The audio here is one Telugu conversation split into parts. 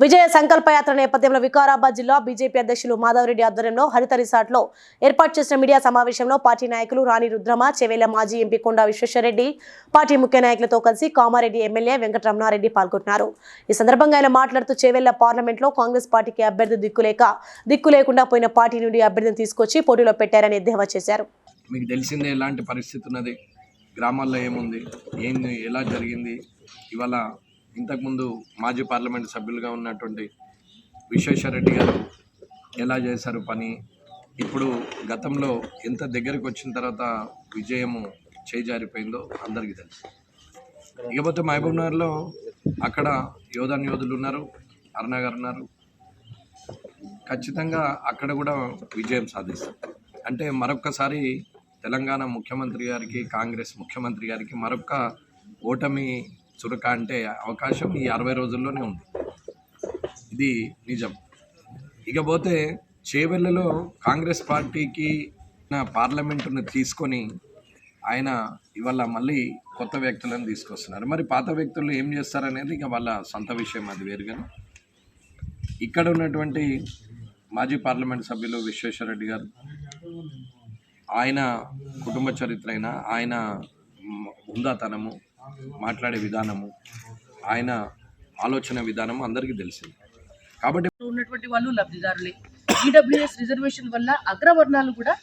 విజయ సంకల్ప యాత్ర నేపథ్యంలో వికారాబాద్ జిల్లా బీజేపీ అధ్యక్షులు మాధవరెడ్డి ఆధ్వర్యంలో హరిత రిసార్ట్లో ఏర్పాటు చేసిన మీడియా సమావేశంలో పార్టీ నాయకులు రాణి రుద్రమ చెవేల మాజీ ఎంపీ కొండా విశ్వేశ్వరరెడ్డి పార్టీ ముఖ్య నాయకులతో కలిసి కామారెడ్డి ఎమ్మెల్యే వెంకటరమణారెడ్డి పాల్గొన్నారు. ఈ సందర్భంగా ఆయన మాట్లాడుతూ చెవేళ్ళ పార్లమెంట్లో కాంగ్రెస్ పార్టీకి అభ్యర్థి దిక్కులేక దిక్కు లేకుండా పోయిన పార్టీ నుండి అభ్యర్థిని తీసుకొచ్చి పోటీలో పెట్టారని ఎద్దేవా చేశారు. మీకు తెలిసిందే ఎలాంటి పరిస్థితి ఉన్నది? గ్రామాల్లో ఏముంది? ఏం ఎలా జరిగింది? ఇవాళ ఇంతకుముందు మాజీ పార్లమెంట్ సభ్యులుగా ఉన్నటువంటి విశ్వేశ్వరరెడ్డి గారు ఎలా చేశారు పని? ఇప్పుడు గతంలో ఎంత దగ్గరికి వచ్చిన తర్వాత విజయము చేజారిపోయిందో అందరికీ తెలుసు. ఇకపోతే మహబూబ్నగర్లో అక్కడ యోధన్ యోధులు ఉన్నారు అరుణ గారు ఉన్నారు. ఖచ్చితంగా అక్కడ కూడా విజయం సాధిస్తారు. అంటే మరొక్కసారి తెలంగాణ ముఖ్యమంత్రి గారికి కాంగ్రెస్ ముఖ్యమంత్రి గారికి మరొక ఓటమి చురక అంటే అవకాశం ఈ అరవై రోజుల్లోనే ఉంది. ఇది నిజం. ఇకపోతే చేవెళ్ళలో కాంగ్రెస్ పార్టీకి నా పార్లమెంటును తీసుకొని ఆయన ఇవాళ మళ్ళీ కొత్త వ్యక్తులను తీసుకొస్తున్నారు. మరి పాత వ్యక్తులు ఏం చేస్తారనేది ఇక వాళ్ళ సొంత విషయం అది వేరుగా ఇక్కడ ఉన్నటువంటి మాజీ పార్లమెంట్ సభ్యులు విశ్వేశ్వరరెడ్డి గారు ఆయన కుటుంబ చరిత్ర అయినా ఆయన హుందాతనము మాట్లాడే విధానము ఆయన ఆలోచన విధానం అందరికీ తెలిసింది. కాబట్టి ఉన్నటువంటి వాళ్ళు లబ్ధిదారులే. ఈడబ్ల్యూఎస్ రిజర్వేషన్ వల్ల అగ్రవర్ణాలు కూడా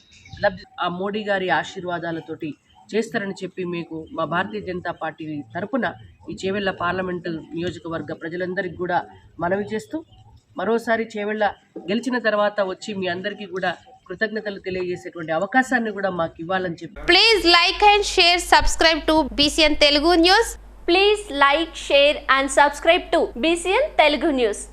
లబ్ధి ఆ మోడీ గారి ఆశీర్వాదాలతోటి చేస్తారని చెప్పి మీకు మా భారతీయ జనతా పార్టీ తరపున ఈ చేవెళ్ళ పార్లమెంటు నియోజకవర్గ ప్రజలందరికీ కూడా మనవి చేస్తూ మరోసారి చేవెళ్ళ గెలిచిన తర్వాత వచ్చి మీ అందరికీ కూడా కృతజ్ఞతలు తెలియజేసేటువంటి అవకాశాన్ని కూడా మాకు ఇవ్వాలని చెప్పి please like and share subscribe to BCN Telugu news please like share and subscribe to BCN Telugu news